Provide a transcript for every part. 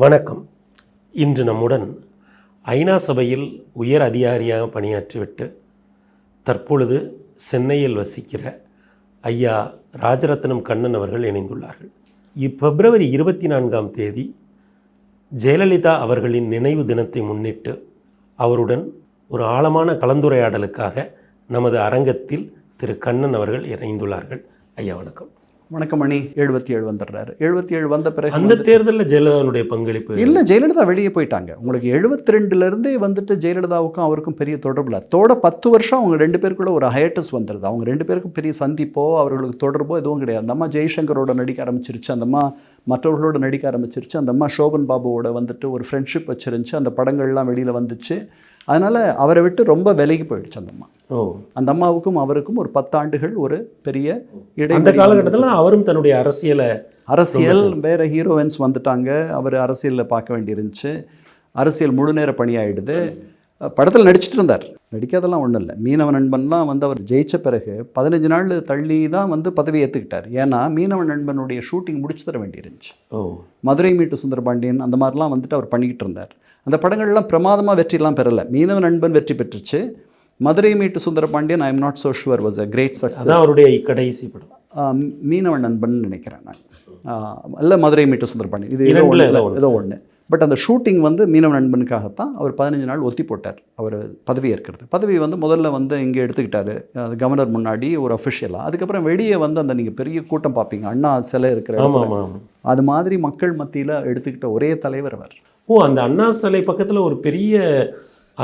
வணக்கம். இன்று நம்முடன் ஐநா சபையில் உயர் அதிகாரியாக பணியாற்றிவிட்டு தற்பொழுது சென்னையில் வசிக்கிற ஐயா ராஜரத்னம் கண்ணன் அவர்கள் இணைந்துள்ளார்கள். இப்பிப்ரவரி இருபத்தி நான்காம் தேதி ஜெயலலிதா அவர்களின் நினைவு தினத்தை முன்னிட்டு அவருடன் ஒரு ஆழமான கலந்துரையாடலுக்காக நமது அரங்கத்தில் திரு கண்ணன் அவர்கள் இணைந்துள்ளார்கள். ஐயா வணக்கம். வணக்கம் மணி எழுபத்தி ஏழு வந்துடுறாரு. எழுபத்தி ஏழு வந்த பிறகு அந்த தேர்தலில் ஜெயலலிதாவுடைய பங்களிப்பு இல்லை ஜெயலலிதா வெளியே போயிட்டாங்க. உங்களுக்கு எழுபத்தி ரெண்டுலேருந்தே வந்துட்டு ஜெயலலிதாவுக்கும் அவருக்கும் பெரிய தொடர்பு இல்லை. தோட பத்து வருஷம் அவங்க ரெண்டு பேருக்குள்ள ஒரு ஹயட்டஸ் வந்துடுது அவங்க ரெண்டு பேருக்கும் பெரிய சந்திப்போ அவர்களுக்கு தொடர்போ எதுவும் கிடையாது. அந்த அம்மா ஜெய்சங்கரோட நடிக்க ஆரம்பிச்சிருச்சு. அந்த அம்மா மற்றவர்களோட நடிக்க ஆரம்பிச்சிருச்சு. அந்த அம்மா சோபன் பாபுவோட வந்துட்டு ஒரு ஃப்ரெண்ட்ஷிப் வச்சிருந்துச்சு. அந்த படங்கள்லாம் வெளியில் வந்துச்சு. அதனால் அவரை விட்டு ரொம்ப விலகி போயிடுச்சு அந்த அம்மா. ஓ. அந்த அம்மாவுக்கும் அவருக்கும் ஒரு பத்தாண்டுகள் ஒரு பெரிய அந்த இடைவெளி காலகட்டத்தில் அவரும் தன்னுடைய அரசியலை அரசியல் வேற ஹீரோயின்ஸ் வந்துட்டாங்க. அவர் அரசியலில் பார்க்க வேண்டியிருந்துச்சு. அரசியல் முழு நேர பணியாயிடுது. படத்தில் நடிச்சிட்டு இருந்தார். நடிக்காதெல்லாம் ஒன்றும் இல்லை. மீனவ நண்பன்லாம் வந்து அவர் ஜெயிச்ச பிறகு பதினஞ்சு நாள் தள்ளி தான் வந்து பதவி ஏற்றுக்கிட்டார் ஏன்னா மீனவ நண்பனுடைய ஷூட்டிங் முடிச்சு தர வேண்டியிருந்துச்சு. ஓ. மதுரை மீட்டு சுந்தரபாண்டியன் அந்த மாதிரிலாம் வந்துட்டு அவர் பண்ணிக்கிட்டு இருந்தார். அந்த படங்கள்லாம் பிரமாதமாக வெற்றிலாம் பெறலை. மீனவ நண்பன் வெற்றி பெற்றுச்சு. Madurai Meettu Sundarapandiyan I am not so sure was a great success. அதான் அவருடைய கடைசி படம். மீனவன் நண்பன் நினைக்கிறேன் நான். இல்ல மதுரை மீட்டு சுந்தரபாண்டி இது ஏதோ ஏதோ ஒன்று பட் அந்த ஷூட்டிங் வந்து மீனவன் நண்பனுக்காகத்தான் அவர் பதினஞ்சு நாள் ஒத்தி போட்டார். அவர் பதவி ஏற்கிறது. பதவி வந்து முதல்ல வந்து இங்கே எடுத்துக்கிட்டாரு. கவர்னர் முன்னாடி ஒரு அஃபிஷியலாக அதுக்கப்புறம் வெளியே வந்து அந்த நீங்கள் பெரிய கூட்டம் பார்ப்பீங்க. அண்ணா சிலை இருக்கிற அது மாதிரி மக்கள் மத்தியில் எடுத்துக்கிட்ட ஒரே தலைவர் அவர். ஓ அந்த அண்ணா சிலை பக்கத்தில் ஒரு பெரிய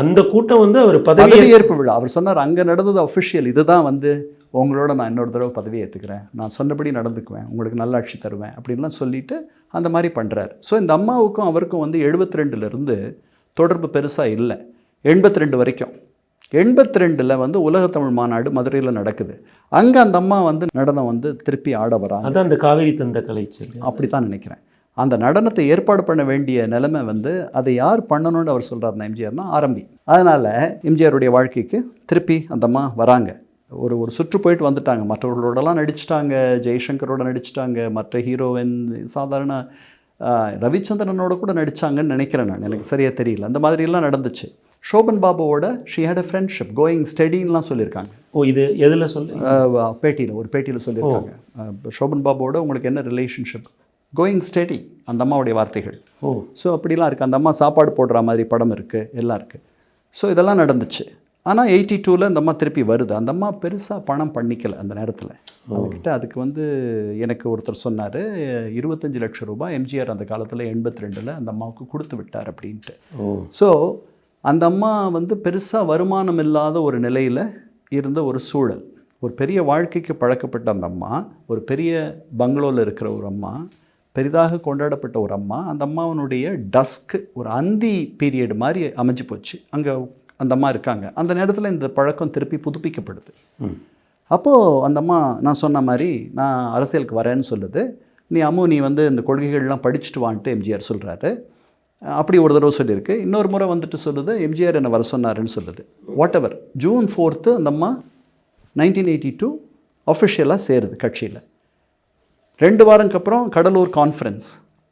அந்த கூட்டம் வந்து அவர் பதவி பதவியேற்பு விழா. அவர் சொன்னார் அங்கே நடந்தது அஃபிஷியல் இதுதான் வந்து உங்களோட நான் இன்னொரு தடவை பதவி ஏற்றுக்கிறேன் நான் சொன்னபடி நடந்துக்குவேன். உங்களுக்கு நல்லாட்சி தருவேன். அப்படின்லாம் சொல்லிட்டு அந்த மாதிரி பண்ணுறாரு ஸோ இந்த அம்மாவுக்கும் அவருக்கும் வந்து எழுபத்தி ரெண்டுலேருந்து தொடர்பு பெருசாக இல்லை. எண்பத்தி ரெண்டு வரைக்கும். எண்பத்தி ரெண்டில் வந்து உலகத்தமிழ் மாநாடு மதுரையில் நடக்குது. அங்கே அந்த அம்மா வந்து நடனம் வந்து திருப்பி ஆட வராங்க. அதான் அந்த காவிரி தந்த கலைச்சல். அப்படி தான் நினைக்கிறேன். அந்த நடனத்தை ஏற்பாடு பண்ண வேண்டிய நிலைமை வந்து அதை யார் பண்ணணும்னு அவர் சொல்கிறாருன்னா எம்ஜிஆர்னா ஆரம்பி அதனால் எம்ஜிஆருடைய வாழ்க்கைக்கு திருப்பி அந்த அம்மா வராங்க. ஒரு ஒரு சுற்று போயிட்டு வந்துட்டாங்க. மற்றவர்களோடலாம் நடிச்சிட்டாங்க ஜெய்சங்கரோட நடிச்சிட்டாங்க மற்ற ஹீரோயின் சாதாரண ரவிச்சந்திரனோட கூட நடிச்சாங்கன்னு நினைக்கிறேன் நான். எனக்கு சரியாக தெரியல. அந்த மாதிரிலாம் நடந்துச்சு. Shoban பாபுவோட she had a friendship going ஸ்டடின்லாம் சொல்லியிருக்காங்க. ஓ இது எதில் சொல்லு? பேட்டியில் ஒரு பேட்டியில் சொல்லியிருக்காங்க. சோபன் பாபுவோட உங்களுக்கு என்ன ரிலேஷன்ஷிப் கோயிங் ஸ்டடி அந்த அம்மாவுடைய வார்த்தைகள். ஓ. ஸோ அப்படிலாம் இருக்குது அந்த அம்மா சாப்பாடு போடுற மாதிரி படம் இருக்குது எல்லாம் இருக்குது ஸோ இதெல்லாம் நடந்துச்சு. ஆனால் எயிட்டி டூவில் அந்த அம்மா திருப்பி வருது. அந்த அம்மா பெருசாக பணம் பண்ணிக்கல அந்த நேரத்தில். அவங்ககிட்ட அதுக்கு வந்து எனக்கு ஒருத்தர் சொன்னார் இருபத்தஞ்சு லட்சம் ரூபாய் எம்ஜிஆர் அந்த காலத்தில் எண்பத்தி ரெண்டில் அந்த அம்மாவுக்கு கொடுத்து விட்டார் அப்படின்ட்டு. ஸோ அந்த அம்மா வந்து பெருசாக வருமானம் இல்லாத ஒரு நிலையில் இருந்த ஒரு சூழல். ஒரு பெரிய வாழ்க்கைக்கு பழக்கப்பட்ட அந்த அம்மா ஒரு பெரிய பங்களோவில் இருக்கிற ஒரு அம்மா பெரிதாக கொண்டாடப்பட்ட ஒரு அம்மா அந்த அம்மாவனுடைய டஸ்க் ஒரு அந்தி பீரியட் மாதிரி அமைஞ்சு போச்சு. அங்கே அந்த அம்மா இருக்காங்க. அந்த நேரத்தில் இந்த பழக்கம் திருப்பி புதுப்பிக்கப்படுது. அப்போது அந்த அம்மா நான் சொன்ன மாதிரி நான் அரசியலுக்கு வரேன்னு சொல்லுது. நீ அம்மு நீ வந்து இந்த கொள்கைகள்லாம் படிச்சுட்டு வான்ட்டு எம்ஜிஆர் சொல்கிறாரு அப்படி ஒரு தடவை சொல்லியிருக்கு. இன்னொரு முறை வந்துட்டு சொல்லுது எம்ஜிஆர் என்னை வர சொன்னாருன்னு சொல்லுது. வாட் எவர் ஜூன் ஃபோர்த்து அந்த அம்மா நைன்டீன் எயிட்டி டூ அஃபிஷியலாக சேருது கட்சியில். ரெண்டு வாரம்க்கு அப்புறம் கடலூர் கான்ஃபரன்ஸ்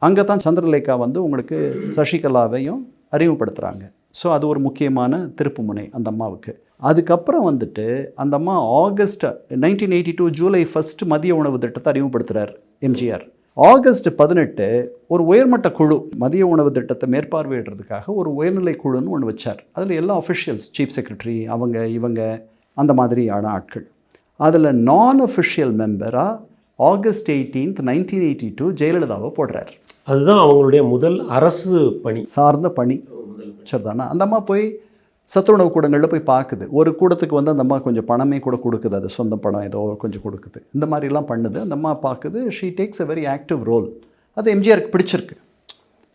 அங்கே தான் சந்திரலேகா வந்து உங்களுக்கு சசிகலாவையும் அறிமுகப்படுத்துகிறாங்க ஸோ அது ஒரு முக்கியமான திருப்புமுனை அந்த அம்மாவுக்கு. அதுக்கப்புறம் வந்துட்டு அந்த அம்மா August nineteen eighty two July first மதிய உணவு திட்டத்தை அறிமுகப்படுத்துகிறார் எம்ஜிஆர். ஆகஸ்ட் பதினெட்டு ஒரு உயர்மட்ட குழு மதிய உணவு திட்டத்தை மேற்பார்வையிடுறதுக்காக ஒரு உயர்நிலை குழுன்னு ஒன்று வச்சார். அதில் எல்லா அஃபிஷியல்ஸ் சீஃப் செக்ரட்டரி அவங்க இவங்க அந்த மாதிரியான ஆட்கள். அதில் நான் அஃபிஷியல் மெம்பராக August eighteenth nineteen eighty two ஜெயலலிதாவை போடுறார். அதுதான் அவங்களுடைய முதல் அரசு பணி. சார்ந்த பணி. சரிதானா? அந்த அம்மா போய் சத்துணவு கூடங்களில் போய் பார்க்குது ஒரு கூடத்துக்கு வந்து அந்த அம்மா கொஞ்சம் பணமே கூட கொடுக்குது. அது சொந்த பணம் ஏதோ கொஞ்சம் கொடுக்குது. இந்த மாதிரிலாம் பண்ணுது. அந்த அம்மா பார்க்குது she takes a very active role அது எம்ஜிஆருக்கு பிடிச்சிருக்கு.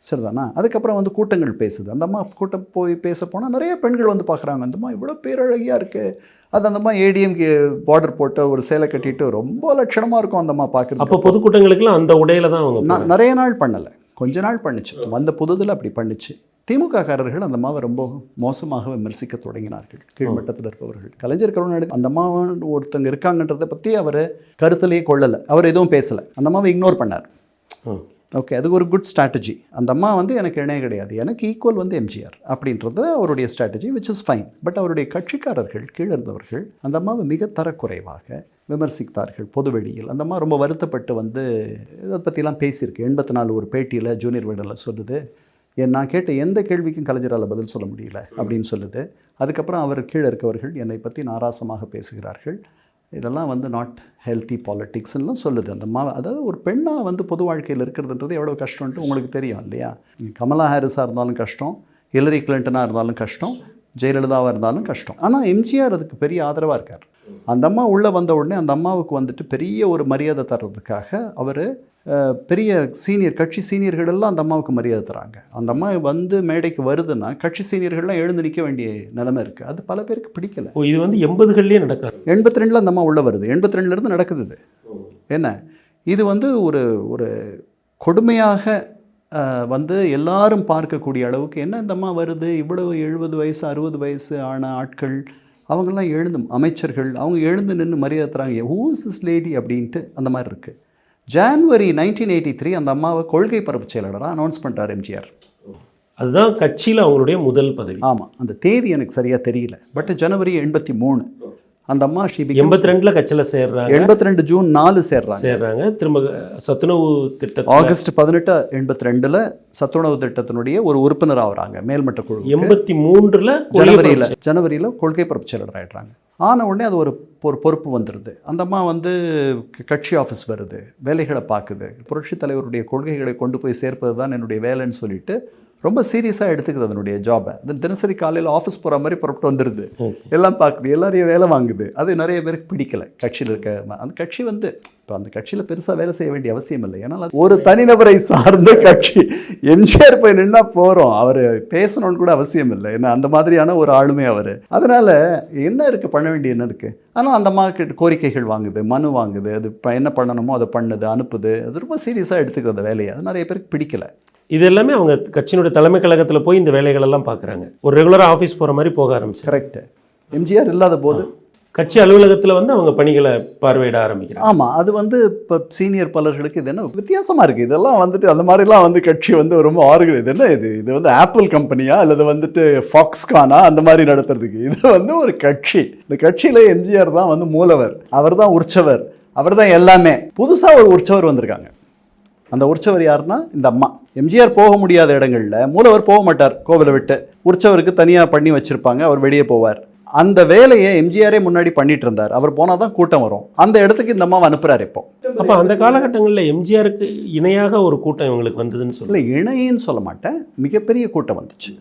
சரிதானா? அதுக்கப்புறம் வந்து கூட்டங்கள் பேசுது. அந்த அம்மா கூட்டம் போய் பேச போனால் நிறைய பெண்கள் வந்து பார்க்குறாங்க. அந்த அம்மா இவ்வளோ பேரழகியாக இருக்குது அது அந்த அம்மா ஏடிஎம்கே பார்டர் போட்டு ஒரு சேலை கட்டிட்டு ரொம்ப லட்சணமாக இருக்கும் அந்த அம்மா பார்க்குறது அப்போ பொதுக்கூட்டங்களுக்கெல்லாம் அந்த உடையில தான் அவங்க நான் நிறைய நாள் பண்ணலை. கொஞ்ச நாள் பண்ணுச்சு. வந்த புதுதில் அப்படி பண்ணுச்சு. திமுக காரர்கள் அந்த அம்மாவை ரொம்ப மோசமாக விமர்சிக்க தொடங்கினார்கள். கீழ்மட்டத்தில் இருப்பவர்கள். கலைஞர் கருணாநிதி அந்த அம்மாவை ஒருத்தங்க இருக்காங்கன்றதை பற்றி அவர் கருத்திலேயே கொள்ளலை. அவர் எதுவும் பேசலை. அந்த அம்மாவை இக்னோர் பண்ணார். ஓகே அது ஒரு குட் ஸ்ட்ராட்டஜி அந்த அம்மா வந்து எனக்கு இணைய கிடையாது. எனக்கு ஈக்குவல் வந்து எம்ஜிஆர் அப்படின்றது அவருடைய strategy which is fine but அவருடைய கட்சிக்காரர்கள் கீழே இருந்தவர்கள் அந்த அம்மாவை மிக தரக்குறைவாக விமர்சித்தார்கள் பொதுவெளியில் அந்த அம்மா ரொம்ப வருத்தப்பட்டு வந்து இதை பற்றிலாம் பேசியிருக்கு. எண்பத்தி நாலு ஒரு பேட்டியில் ஜூனியர் விடலில் சொல்லுது என் நான் கேட்ட எந்த கேள்விக்கும் கலைஞரால் பதில் சொல்ல முடியல அப்படின்னு சொல்லுது. அதுக்கப்புறம் அவர் கீழே இருக்கவர்கள் என்னை பற்றி நாராசமாக பேசுகிறார்கள். இதெல்லாம் வந்து நாட் ஹெல்த்தி பாலிட்டிக்ஸ்லாம் சொல்லுது. அந்த மா அதாவது ஒரு பெண்ணாக வந்து பொது வாழ்க்கையில் இருக்கிறதுன்றது எவ்வளோ கஷ்டம்ன்ட்டு உங்களுக்கு தெரியும் இல்லையா? கமலா ஹாரிஸாக இருந்தாலும் கஷ்டம் ஹிலரி கிளின்டனாக இருந்தாலும் கஷ்டம் ஜெயலலிதாவாக இருந்தாலும் கஷ்டம். ஆனால் எம்ஜிஆர் அதுக்கு பெரிய ஆதரவாக இருக்கார். அந்த அம்மா உள்ளே வந்த உடனே அந்த அம்மாவுக்கு வந்துட்டு பெரிய ஒரு மரியாதை தர்றதுக்காக அவர் பெரிய சீனியர் கட்சி சீனியர்கள் எல்லாம் அந்த அம்மாவுக்கு மரியாதை தராங்க. அந்த அம்மா வந்து மேடைக்கு வருதுன்னா கட்சி சீனியர்கள்லாம் எழுந்து நிற்க வேண்டிய நிலைமை இருக்குது அது பல பேருக்கு பிடிக்கல. ஓ இது வந்து எண்பதுகள்லேயே நடக்காது. எண்பத்தி ரெண்டில் அந்த அம்மா உள்ளே வருது. எண்பத்தி ரெண்டுலேருந்து நடக்குது இது. என்ன? இது வந்து ஒரு ஒரு கொடுமையாக வந்து எல்லாரும் பார்க்கக்கூடிய அளவுக்கு என்ன இந்த அம்மா வருது? இவ்வளவு எழுபது வயசு அறுபது வயசு ஆன ஆட்கள் அவங்கெல்லாம் எழுந்து அமைச்சர்கள் அவங்க எழுந்து நின்று மரியாதை தராங்க. ஹூஸ் திஸ் லேடி அப்படின்ட்டு அந்த மாதிரி இருக்குது ஜான்வரி நைன்டீன் எயிட்டி த்ரீ அந்த அம்மாவை கொள்கை பரப்பு செயலாளராக அனௌன்ஸ் பண்ணிட்டார் எம்ஜிஆர் அதுதான் கட்சியில் அவங்களுடைய முதல் பதவி. ஆமாம் அந்த தேதி எனக்கு சரியாக தெரியல. பட் ஜனவரி எண்பத்தி மூணு. அந்த அம்மா ஷி எண்பத்தி ரெண்டுல கட்சியில் சேர்றாங்க. எண்பத்தி ரெண்டு ஜூன் நாலு சேர்றாங்க. சேர்றாங்க. திரும்ப சத்துணவு திட்டத்தில் ஆகஸ்ட் பதினெட்டு எண்பத்தி ரெண்டில் சத்துணவு திட்டத்தினுடைய ஒரு உறுப்பினர் ஆகுறாங்க மேல்மட்ட குழு எண்பத்தி மூன்றுல ஜனவரியில் ஜனவரியில் கொள்கை பரப்பு செயலர் ஆயிடுறாங்க. ஆன உடனே அது ஒரு ஒரு பொறுப்பு வந்துடுது அந்த அம்மா வந்து கட்சி ஆஃபீஸ் வருது வேலைகளை பார்க்குது. புரட்சித் தலைவருடைய கொள்கைகளை கொண்டு போய் சேர்ப்பது தான் என்னுடைய வேலைன்னு சொல்லிட்டு ரொம்ப சீரியஸாக எடுத்துக்குது அதனுடைய ஜாபை தினசரி காலையில் ஆஃபீஸ் போகிற மாதிரி புறப்பட்டு வந்துடுது எல்லாம் பார்க்குது. எல்லாரையும் வேலை வாங்குது. அது நிறைய பேருக்கு பிடிக்கல. கட்சியில் இருக்க அந்த கட்சி வந்து இப்போ அந்த கட்சியில் பெருசாக வேலை செய்ய வேண்டிய அவசியம் இல்லை. ஏன்னா ஒரு தனிநபரை சார்ந்த கட்சி. எம்ஜிஆர் போய் நின்னா போகிறோம் அவர் பேசணும்னு கூட அவசியம் இல்லை. ஏன்னா அந்த மாதிரியான ஒரு ஆளுமை அவர். அதனால் என்ன இருக்குது பண்ண வேண்டிய என்ன இருக்குது ஆனால் அந்த மாதிரி கோரிக்கைகள் வாங்குது. மனு வாங்குது. அது என்ன பண்ணணுமோ அதை பண்ணுது அனுப்புது. அது ரொம்ப சீரியஸாக எடுத்துக்குது அந்த வேலையை. அது நிறைய பேருக்கு பிடிக்கல. இது எல்லாமே அவங்க கட்சியினுடைய தலைமை கழகத்தில் போய் இந்த வேலைகள் எல்லாம் பார்க்குறாங்க. ஒரு ரெகுலராக ஆஃபீஸ் போகிற மாதிரி போக ஆரம்பிச்சு. கரெக்டு எம்ஜிஆர் இல்லாத போது கட்சி அலுவலகத்தில் வந்து அவங்க பணிகளை பார்வையிட ஆரம்பிக்கிறாங்க. ஆமாம் அது வந்து இப்போ சீனியர் பலர்களுக்கு இது என்ன வித்தியாசமாக இருக்குது இதெல்லாம் வந்துட்டு அந்த மாதிரிலாம் வந்து கட்சி வந்து ரொம்ப ஆறுகள். இது என்ன இது? இது வந்து ஆப்பிள் கம்பெனியா அல்லது வந்துட்டு ஃபாக்ஸ்கானா அந்த மாதிரி நடத்துறதுக்கு. இது வந்து ஒரு கட்சி. இந்த கட்சியில் எம்ஜிஆர் தான் வந்து மூலவர். அவர் தான் உற்சவர். அவர் தான் எல்லாமே. புதுசாக ஒரு உற்சவர் வந்திருக்காங்க. அந்த உற்சவர் யாருன்னா? இந்த அம்மா. எம்ஜிஆர் போக முடியாத இடங்களில் மூலவர் போக மாட்டார் கோவிலை விட்டு. உற்சவருக்கு தனியாக பண்ணி வச்சுருப்பாங்க அவர் வெளியே போவார். அந்த வேலையை எம்ஜிஆரே முன்னாடி பண்ணிட்டு இருந்தார். அவர் போனால் தான் கூட்டம் வரும். அந்த இடத்துக்கு இந்த அம்மாவை அனுப்புகிறார் இப்போ. அப்போ அந்த காலகட்டங்களில் எம்ஜிஆருக்கு இணையாக ஒரு கூட்டம் இவங்களுக்கு வந்ததுன்னு சொல்லி இணையன்னு சொல்ல மாட்டேன். மிகப்பெரிய கூட்டம் வந்துச்சு.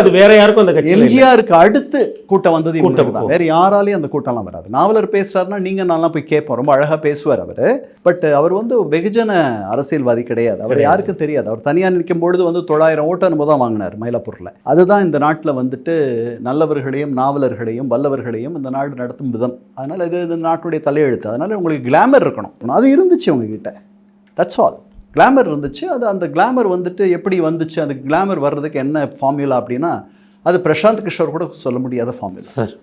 அது வேற யாருக்கும் அந்த. எம்ஜிஆருக்கு அடுத்து கூட்டம் வந்தது கூட்டம் வேற யாராலையும் அந்த கூட்டம்லாம் வராது. நாவலர் பேசுறாருன்னா நீங்க நான்லாம் போய் கேட்போம். ரொம்ப அழகா பேசுவார் அவர். பட் அவர் வந்து வெகுஜன அரசியல்வாதி கிடையாது. அவர் யாருக்கும் தெரியாது. அவர் தனியா நிற்கும் பொழுது வந்து தொள்ளாயிரம் ஓட்டு என்னமோ தான் வாங்கினார் மயிலாப்பூர்ல. அதுதான் இந்த நாட்டுல வந்துட்டு நல்லவர்களையும் நாவலர்களையும் வல்லவர்களையும் இந்த நாடு நடத்தும் விதம். அதனால இது இந்த நாட்டுடைய தலையெழுத்து. அதனால உங்களுக்கு கிளாமர் இருக்கணும். அது இருந்துச்சு உங்ககிட்ட தட்ஸ் ஆல் கிளாமர் இருந்துச்சு. அது அந்த கிளாமர் வந்துட்டு எப்படி வந்துச்சு? அந்த கிளாமர் வர்றதுக்கு என்ன ஃபார்முலா அப்படின்னா அது பிரசாந்த் கிஷோர் கூட சொல்ல முடியாத ஃபார்முலா சார்.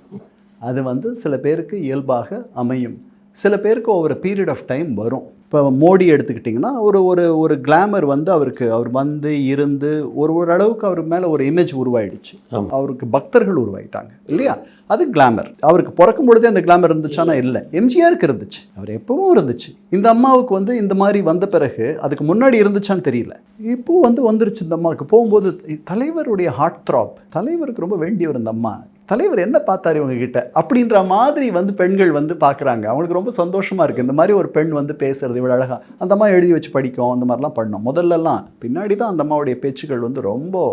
அது வந்து சில பேருக்கு இயல்பாக அமையும். சில பேருக்கு ஒவ்வொரு பீரியட் ஆஃப் டைம் வரும். இப்போ மோடி எடுத்துக்கிட்டிங்கன்னா ஒரு ஒரு ஒரு கிளாமர் வந்து அவருக்கு அவர் வந்து இருந்து ஒரு ஒரு அளவுக்கு அவர் மேலே ஒரு இமேஜ் உருவாயிடுச்சு. அவருக்கு பக்தர்கள் உருவாயிட்டாங்க இல்லையா? அது கிளாமர் அவருக்கு பிறக்கும் பொழுதே அந்த கிளாமர் இருந்துச்சானா இல்லை. எம்ஜிஆருக்கு இருந்துச்சு. அவர் எப்பவும் இருந்துச்சு. இந்த அம்மாவுக்கு வந்து இந்த மாதிரி வந்த பிறகு அதுக்கு முன்னாடி இருந்துச்சான்னு தெரியல. இப்போ வந்து வந்துருச்சு இந்த அம்மாவுக்கு. போகும்போது தலைவருடைய ஹார்ட் த்ராப் தலைவருக்கு ரொம்ப வேண்டியவர் இந்த அம்மா. தலைவர் என்ன பார்த்தாரு இவங்க கிட்ட அப்படின்ற மாதிரி வந்து பெண்கள் வந்து பார்க்குறாங்க. அவங்களுக்கு ரொம்ப சந்தோஷமாக இருக்குது இந்த மாதிரி ஒரு பெண் வந்து பேசுறது இவ்வளோ அழகாக அந்த அம்மா எழுதி வச்சு படிக்கும் அந்த மாதிரிலாம் பண்ணோம். முதல்லலாம் பின்னாடி தான் அந்த அம்மாவுடைய பேச்சுகள் வந்து ரொம்ப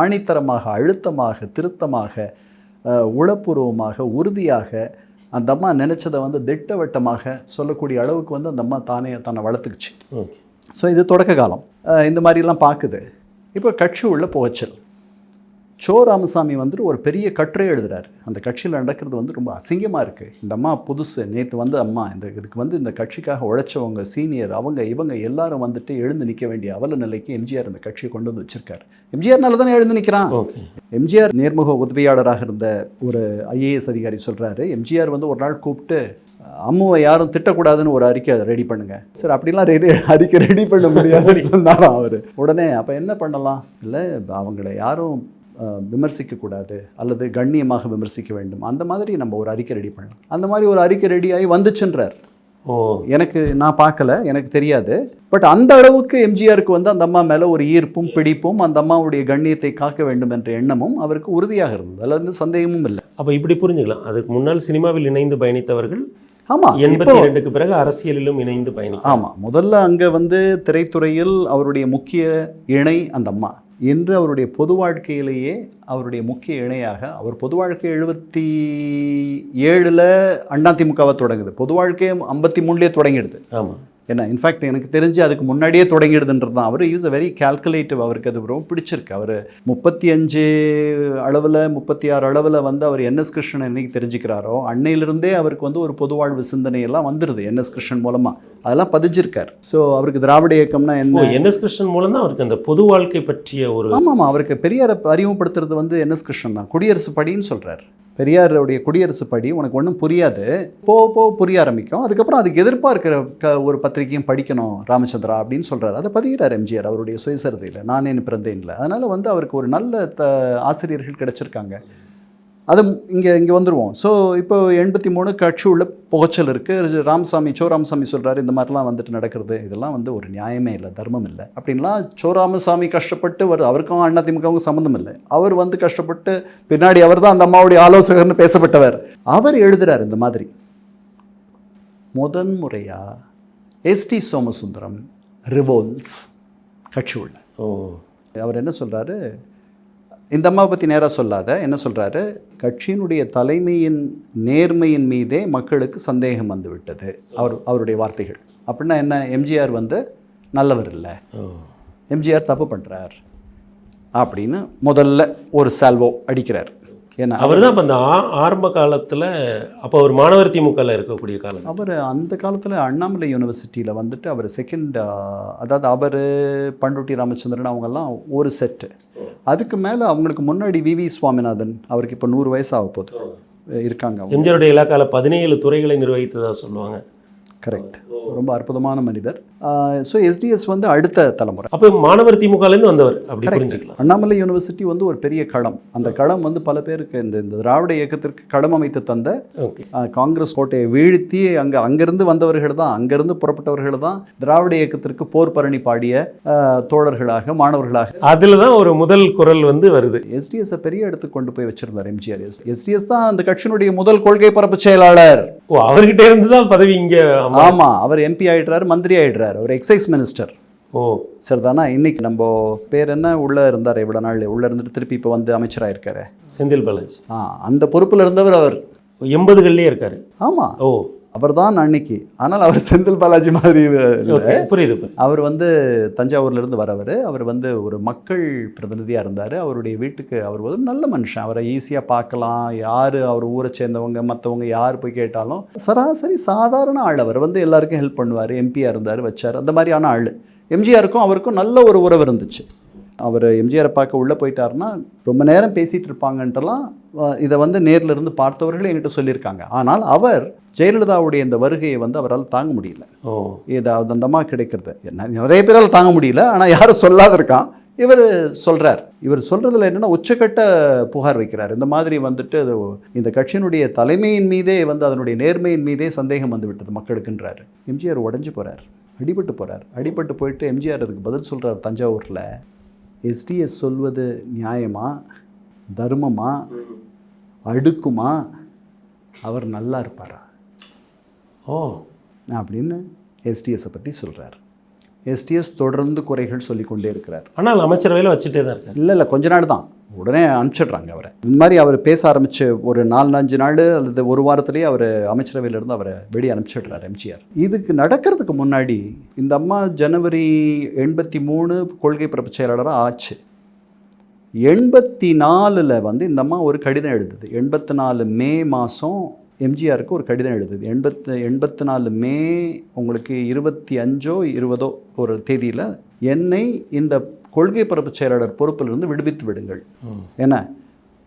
ஆணித்தரமாக அழுத்தமாக திருத்தமாக உளப்பூர்வமாக உறுதியாக அந்த அம்மா நினைச்சதை வந்து திட்டவட்டமாக சொல்லக்கூடிய அளவுக்கு வந்து அந்த அம்மா தானே தன்னை வளர்த்துக்குச்சு. ஸோ இது தொடக்க காலம். இந்த மாதிரிலாம் பார்க்குது. இப்போ கட்சி உள்ள புகைச்சல். சோ ராமசாமி வந்துட்டு ஒரு பெரிய கட்டுரை எழுதுறாரு. அந்த கட்சியில் நடக்கிறது வந்து ரொம்ப அசிங்கமாக இருக்குது இந்த அம்மா புதுசு நேற்று வந்து அம்மா இந்த இதுக்கு வந்து இந்த கட்சிக்காக உழைச்சவங்க சீனியர் அவங்க இவங்க எல்லாரும் வந்துட்டு எழுந்து நிற்க வேண்டிய அவல நிலைக்கு எம்ஜிஆர் இந்த கட்சியை கொண்டு வந்து வச்சிருக்காரு. எம்ஜிஆர்னால தானே எழுந்து நிற்கிறான் எம்ஜிஆர் நேர்முக உதவியாளராக இருந்த ஒரு ஐஏஎஸ் அதிகாரி சொல்கிறாரு எம்ஜிஆர் வந்து ஒரு நாள் கூப்பிட்டு அம்முவை யாரும் திட்டக்கூடாதுன்னு ஒரு அறிக்கை ரெடி பண்ணுங்க. சார் அப்படிலாம் ரெடி அறிக்கை ரெடி பண்ண முடியாதுன்னு சொன்னாராம் அவர்? உடனே அப்போ என்ன பண்ணலாம்? இல்லை அவங்கள யாரும் விமர்சிக்கக்கூடாது அல்லது கண்ணியமாக விமர்சிக்க வேண்டும். அந்த மாதிரி நம்ம ஒரு அறிக்கை ரெடி பண்ணலாம். அந்த மாதிரி ஒரு அறிக்கை ரெடியாகி வந்துச்சுன்றார். ஓ. எனக்கு நான் பார்க்கல எனக்கு தெரியாது. பட் அந்த அளவுக்கு எம்ஜிஆருக்கு வந்து அந்த அம்மா மேலே ஒரு ஈர்ப்பும் பிடிப்பும் அந்த அம்மாவுடைய கண்ணியத்தை காக்க வேண்டும் என்ற எண்ணமும் அவருக்கு உறுதியாக இருந்தது. அதில் வந்து சந்தேகமும் இல்லை. அப்போ இப்படி புரிஞ்சுக்கலாம். அதுக்கு முன்னால் சினிமாவில் இணைந்து பயணித்தவர்கள் ஆமாம் எண்பத்தி இரண்டுக்கு பிறகு அரசியலிலும் இணைந்து பயணி ஆமாம் முதல்ல அங்கே வந்து திரைத்துறையில் அவருடைய முக்கிய இணை அந்த அம்மா. இன்று அவருடைய பொது வாழ்க்கையிலேயே அவருடைய முக்கிய இணையாக அவர் பொது வாழ்க்கை எழுபத்தி ஏழில் அதிமுகவை தொடங்குது. பொது வாழ்க்கை ஐம்பத்தி மூணுலேயே தொடங்கிடுது. ஆமாம் ஏன்னா இன்ஃபேக்ட் எனக்கு தெரிஞ்சு அதுக்கு முன்னாடியே தொடங்கிடுதுன்றது தான். அவர் யூஸ் அ வெரி கால்குலேட்டிவ் அவருக்கு அது ரொம்ப பிடிச்சிருக்கு. அவர் முப்பத்தி அஞ்சு அளவில் முப்பத்தி ஆறு அளவில் வந்து அவர் என்எஸ் கிருஷ்ணன் என்னைக்கு தெரிஞ்சுக்கிறாரோ அன்னையிலிருந்தே அவருக்கு வந்து ஒரு பொதுவாழ்வு சிந்தனை எல்லாம் வந்துடுது என்எஸ் கிருஷ்ணன் மூலமாக அதெல்லாம் பதிஞ்சிருக்கார். ஸோ அவருக்கு திராவிட இயக்கம்னா என்ன? என்எஸ் கிருஷ்ணன் மூலம் தான் அவருக்கு அந்த பொது வாழ்க்கை பற்றிய ஒரு ஆமாம் ஆமாம் அவருக்கு பெரியாரை அறிமுகப்படுத்துறது வந்து என்எஸ் கிருஷ்ணன் தான். குடியரசு படின்னு சொல்கிறார் பெரியாருடைய குடியரசு படி உனக்கு ஒன்றும் புரியாது. போ போ புரிய ஆரம்பிக்கும். அதுக்கப்புறம் அதுக்கு எதிர்ப்பாக இருக்கிற க ஒரு பத்திரிக்கையும் படிக்கணும் ராமச்சந்திரா அப்படின்னு சொல்கிறார் அதை பதிகிறார் எம்ஜிஆர் அவருடைய சுயசரிதையில். நானே பிறந்தேன்ல. அதனால் வந்து அவருக்கு ஒரு நல்ல த ஆசிரியர்கள் கிடைச்சிருக்காங்க. அது இங்கே இங்கே வந்துடுவோம் ஸோ இப்போ எண்பத்தி மூணு கட்சி உள்ள புகைச்சல் இருக்குது ராமசாமி சோ ராமசாமி சொல்கிறாரு இந்த மாதிரிலாம் வந்துட்டு நடக்கிறது. இதெல்லாம் வந்து ஒரு நியாயமே இல்லை தர்மம் இல்லை. அப்படின்லாம் சோ ராமசாமி கஷ்டப்பட்டு வருது அவருக்கும் அதிமுகவும் சம்மந்தம் இல்லை. அவர் வந்து கஷ்டப்பட்டு பின்னாடி அவர் தான் அந்த அம்மாவுடைய ஆலோசகர்னு பேசப்பட்டவர். அவர் எழுதுறார் இந்த மாதிரி. முதன் முறையாக எஸ்டி சோமசுந்தரம் ரிவோல்ஸ் கட்சி உள்ள ஓ. அவர் என்ன சொல்றாரு? இந்த அம்மாவை பற்றி நேராக சொல்லாத. என்ன சொல்றாரு? கட்சியினுடைய தலைமையின் நேர்மையின் மீதே மக்களுக்கு சந்தேகம் வந்து விட்டது அவர் அவருடைய வார்த்தைகள். அப்படின்னா என்ன? எம்ஜிஆர் வந்து நல்லவர் இல்லை. எம்ஜிஆர் தப்பு பண்ணுறார் அப்படின்னு முதல்ல ஒரு சால்வோ அடிக்கிறார். ஏன்னா அவர் தான் இப்போ அந்த ஆ- ஆரம்ப காலத்தில் அப்போ அவர் மாணவர் திமுகவில் இருக்கக்கூடிய காலம். அவர் அந்த காலத்தில் அண்ணாமலை யூனிவர்சிட்டியில் வந்துட்டு அவர் செகண்ட் அதாவது அவர் பண்ருட்டி ராமச்சந்திரன் அவங்கெல்லாம் ஒரு செட்டு அதுக்கு மேலே அவங்களுக்கு முன்னாடி விவி சுவாமிநாதன் அவருக்கு இப்போ நூறு வயசு ஆக போகுது. இருக்காங்க எம்ஜிஆருடைய இலாக்கால பதினேழு துறைகளை நிர்வகித்ததா சொல்லுவாங்க. கரெக்ட் ரொம்ப அற்புதமான மனிதர். ஸோ எஸ்டிஎஸ் வந்து அடுத்த தலைமுறை. அப்போ மாணவர் திமுகலேருந்து வந்தவர் அப்படி புரிஞ்சுக்கலாம். அண்ணாமலை யூனிவர்சிட்டி வந்து ஒரு பெரிய களம். அந்த களம் வந்து பல பேருக்கு இந்த இந்த திராவிட இயக்கத்திற்கு களம் அமைத்து தந்த காங்கிரஸ் கோட்டையை வீழ்த்தி அங்கே அங்கிருந்து வந்தவர்கள் தான் அங்கிருந்து புறப்பட்டவர்கள் தான் திராவிட இயக்கத்திற்கு போர் பரணி பாடிய தோழர்களாக மாணவர்களாக. அதில் தான் ஒரு முதல் குரல் வந்து வருது. எஸ்டிஎஸ் பெரிய இடத்துக்கு கொண்டு போய் வச்சிருந்தார் எம்ஜிஆர். எஸ்டிஎஸ் தான் அந்த கட்சியினுடைய முதல் கொள்கை பரப்பு செயலாளர். ஓ அவர்கிட்ட இருந்து தான் பதவி இங்கே ஆமா அவர் எம்பி ஆயிடுறாரு மந்திரி ஆயிடுறாரு. அவர் எக்ஸைஸ் மினிஸ்டர் ஓ. சரிதானா இன்னைக்கு நம்ம பேர் என்ன? உள்ள இருந்தார் இவ்வளவு நாள். உள்ள இருந்துட்டு திருப்பி இப்போ வந்து அமைச்சராக இருக்காரு. செந்தில் பாலாஜி. ஆ அந்த பொறுப்புல இருந்தவர் அவர். எண்பதுகள்லேயே இருக்காரு. ஆமா. ஓ. அவர் தான் அன்னைக்கு. ஆனால் அவர் செந்தில் பாலாஜி மாதிரி புரியுது அவர் வந்து தஞ்சாவூர்ல இருந்து வரவர். அவர் வந்து ஒரு மக்கள் பிரதிநிதியாக இருந்தார். அவருடைய வீட்டுக்கு அவர் ஒரு நல்ல மனுஷன். அவரை ஈஸியாக பார்க்கலாம். யார் அவர் ஊரை சேர்ந்தவங்க மற்றவங்க யார் போய் கேட்டாலும் சராசரி சாதாரண ஆள் அவர். வந்து எல்லாருக்கும் ஹெல்ப் பண்ணுவார். எம்பியாக இருந்தார் வச்சார். அந்த மாதிரியான ஆள். எம்ஜிஆருக்கும் அவருக்கும் நல்ல ஒரு உறவு இருந்துச்சு. அவர் எம்ஜிஆரை பார்க்க உள்ளே போயிட்டாருன்னா ரொம்ப நேரம் பேசிகிட்டு இருப்பாங்கன்ட்டுலாம் அஹ், இதை வந்து நேர்ல இருந்து பார்த்தவர்கள் என்கிட்ட சொல்லியிருக்காங்க. ஆனால் அவர் ஜெயலலிதாவுடைய இந்த வருகையை வந்து அவரால் தாங்க முடியல. ஓ. இது அந்த அம்மா கிடைக்கிறது நிறைய பேரால் தாங்க முடியல. ஆனால் யாரும் சொல்லாத இருக்கான் இவர் சொல்றார். இவர் சொல்றதுல என்னன்னா உச்சக்கட்ட புகார் வைக்கிறார். இந்த மாதிரி வந்துட்டு அது இந்த கட்சியினுடைய தலைமையின் மீதே வந்து அதனுடைய நேர்மையின் மீதே சந்தேகம் வந்து விட்டது மக்களுக்குன்றாரு. எம்ஜிஆர் உடைஞ்சு போறார். அடிபட்டு போறார். அடிபட்டு போயிட்டு எம்ஜிஆர் அதுக்கு பதில் சொல்றார் தஞ்சாவூர்ல. எஸ்டிஎஸ் சொல்வது நியாயமா? தர்மமா? அடுக்குமா? அவர் நல்லா இருப்பாரா? ஓ. அப்படின்னு எஸ்டிஎஸை பற்றி சொல்கிறார் எஸ்டிஎஸ் தொடர்ந்து குறைகள் சொல்லிக்கொண்டே இருக்கிறார். ஆனால் அமைச்சரவையில் வச்சுட்டே தான் இருக்காரு. இல்லை இல்லை கொஞ்ச நாள் தான். உடனே அனுப்பிச்சிடுறாங்க அவரை. இந்த மாதிரி அவர் பேச ஆரம்பிச்சு ஒரு நாலு அஞ்சு நாள் அல்லது ஒரு வாரத்திலேயே அவர் அமைச்சரவையிலிருந்து அவரை வெளியே அனுப்பிச்சிடுறாரு எம்ஜிஆர். இதுக்கு நடக்கிறதுக்கு முன்னாடி இந்த அம்மா ஜனவரி எண்பத்தி மூணு கொள்கை பிறப்பு செயலாளராக ஆச்சு. எண்பத்தி நாலில் வந்து இந்த அம்மா ஒரு கடிதம் எழுதுது. எண்பத்தி நாலு மே மாதம் எம்ஜிஆருக்கு ஒரு கடிதம் எழுதுது. எண்பத்து எண்பத்தி நாலு மே உங்களுக்கு இருபத்தி அஞ்சோ இருபதோ ஒரு தேதியில் என்னை இந்த கொள்கை பரப்பு செயலாளர் பொறுப்பிலிருந்து விடுவித்து விடுங்கள். என்ன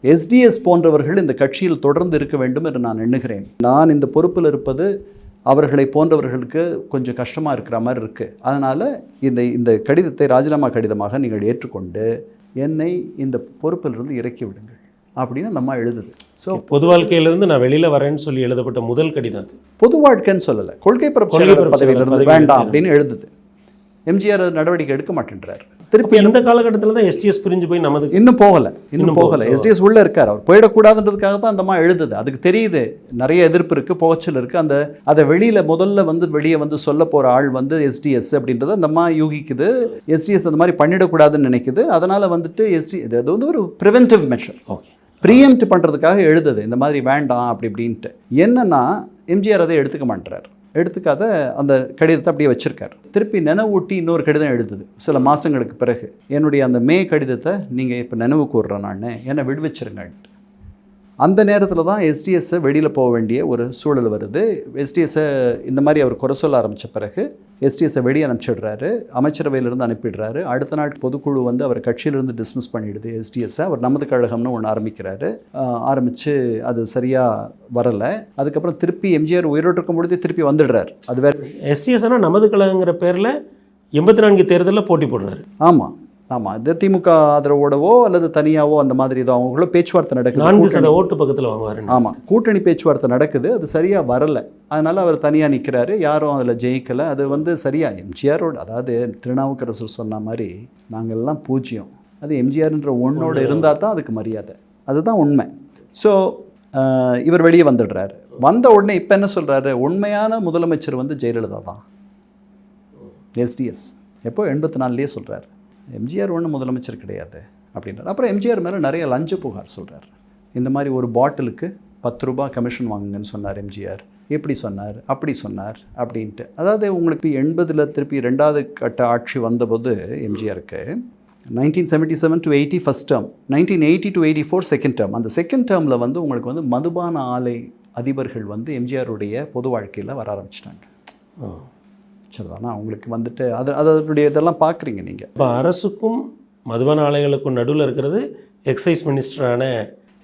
எஸ்டிஎஸ் போன்றவர்கள் இந்த கட்சியில் தொடர்ந்து இருக்க வேண்டும் என்று நான் எண்ணுகிறேன். நான் இந்த பொறுப்பில் இருப்பது அவர்களை போன்றவர்களுக்கு கொஞ்சம் கஷ்டமாக இருக்கிற மாதிரி இருக்குது அதனால் இந்த இந்த கடிதத்தை ராஜினாமா கடிதமாக நீங்கள் ஏற்றுக்கொண்டு என்னை இந்த பொறுப்பிலிருந்து இறக்கி விடுங்கள் அப்படின்னு அந்த அம்மா எழுதுது. ஸோ பொது வாழ்க்கையிலிருந்து நான் வெளியில வரேன்னு சொல்லி எழுதப்பட்ட முதல் கடிதம் அது. பொது வாழ்க்கைன்னு சொல்லலை. கொள்கை பரப்பு பதவியிலிருந்து வேண்டாம். அப்படின்னு எழுதுது. எம்ஜிஆர் நடவடிக்கை எடுக்க மாட்டேன்றார். திருப்பி இந்த காலகட்டத்தில் தான் எஸ்டிஎஸ் பிரிஞ்சு போய் நமது இன்னும் போகல இன்னும் போகல. எஸ்டிஎஸ் உள்ள இருக்கார் அவர். போயிடக்கூடாதுன்றதுக்காக தான் அந்த அம்மா எழுதுது. அதுக்கு தெரியுது நிறைய எதிர்ப்பு இருக்கு புகைச்சல் இருக்கு. அந்த அதை வெளியில முதல்ல வந்து வெளியே வந்து சொல்ல போற ஆள் வந்து எஸ்டிஎஸ் அப்படின்றத அந்த அம்மா யூகிக்குது. எஸ்டிஎஸ் அந்த மாதிரி பண்ணிடக்கூடாதுன்னு நினைக்குது. அதனால வந்துட்டு எஸ்டி இது அது வந்து ஒரு ப்ரிவென்டிவ் மெஷர் ஓகே ப்ரீஎம்ட் பண்ணுறதுக்காக எழுதுது. இந்த மாதிரி வேண்டாம் அப்படி இப்படின்ட்டு. என்னன்னா எம்ஜிஆர் அதை எடுத்துக்க மாட்டார் எடுத்துக்காத அந்த கடிதத்தை அப்படியே வச்சிருக்கார். திருப்பி நினைவூட்டி இன்னொரு கடிதம் எழுதுது. சில மாதங்களுக்கு பிறகு. என்னுடைய அந்த மே கடிதத்தை நீங்கள் இப்போ நினைவு கூறுறேன் நான் என்னை விடுவிச்சிருங்கன்ட்டு. அந்த நேரத்தில் தான் எஸ்டிஎஸ்ஸை வெளியில் போக வேண்டிய ஒரு சூழல் வருது. எஸ்டிஎஸ்ஸை இந்த மாதிரி அவர் குறை சொல்ல ஆரம்பித்த பிறகு எஸ்டிஎஸ்ஸை வெளியே அனுப்பிச்சிடுறாரு. அமைச்சரவையிலிருந்து அனுப்பிடுறாரு. அடுத்த நாள் பொதுக்குழு வந்து அவர் கட்சியிலிருந்து டிஸ்மிஸ் பண்ணிடுது எஸ்டிஎஸ்ஸை அவர் நமது கழகம்னு ஒன்று ஆரம்பிக்கிறாரு. ஆரம்பித்து அது சரியாக வரலை. அதுக்கப்புறம் திருப்பி எம்ஜிஆர் உயிரோடு இருக்கும் பொழுதே திருப்பி வந்துடுறார். அது வேற எஸ்டிஎஸ்னா நமது கழகங்கிற பேர்ல எண்பத்தி நான்கு தேர்தலில் போட்டி போடுறாரு. ஆமாம் ஆமாம் இது திமுக ஆதரவோடவோ அல்லது தனியாவோ அந்த மாதிரி ஏதோ அவங்களோ பேச்சுவார்த்தை நடக்குது. நான்கு சத ஓட்டு பக்கத்தில் வாங்குவாரு ஆமாம் கூட்டணி பேச்சுவார்த்தை நடக்குது. அது சரியாக வரல. அதனால் அவர் தனியாக நிற்கிறாரு யாரும் அதில் ஜெயிக்கலை. அது வந்து சரியாக எம்ஜிஆரோட அதாவது திருநாவுக்கரசர் சொன்ன மாதிரி நாங்கள்லாம் பூஜ்யம் அது எம்ஜிஆர்ன்ற ஒன்னோட இருந்தால் தான் அதுக்கு மரியாதை. அதுதான் உண்மை. ஸோ இவர் வெளியே வந்துடுறாரு. வந்த உடனே இப்போ என்ன சொல்கிறாரு உண்மையான முதலமைச்சர் வந்து ஜெயலலிதா தான் எஸ்டிஎஸ் எப்போ? எண்பத்தி நாலுலேயே சொல்கிறார் எம்ஜிஆர் ஒன்றும் முதலமைச்சர் கிடையாது அப்படின்றார். அப்புறம் எம்ஜிஆர் மேலே நிறைய லஞ்ச புகார் சொல்கிறார் இந்த மாதிரி ஒரு பாட்டிலுக்கு பத்து ரூபா கமிஷன் வாங்குங்கன்னு சொன்னார் எம்ஜிஆர். இப்படி சொன்னார்? அப்படி சொன்னார் அப்படின்ட்டு. அதாவது உங்களுக்கு எண்பதில் திருப்பி ரெண்டாவது கட்ட ஆட்சி வந்தபோது எம்ஜிஆருக்கு nineteen seventy seven to eighty first term nineteen eighty to eighty four second term அந்த செகண்ட் டேர்மில் வந்து உங்களுக்கு வந்து மதுபான ஆலை அதிபர்கள் வந்து எம்ஜிஆருடைய பொது வாழ்க்கையில் வர ஆரம்பிச்சிட்டாங்க. சரிதானா உங்களுக்கு வந்துட்டு அது அதனுடைய இதெல்லாம் பார்க்குறீங்க நீங்கள் இப்போ அரசுக்கும் மதுபான ஆலைகளுக்கும் நடுவில் இருக்கிறது எக்ஸைஸ் மினிஸ்டரான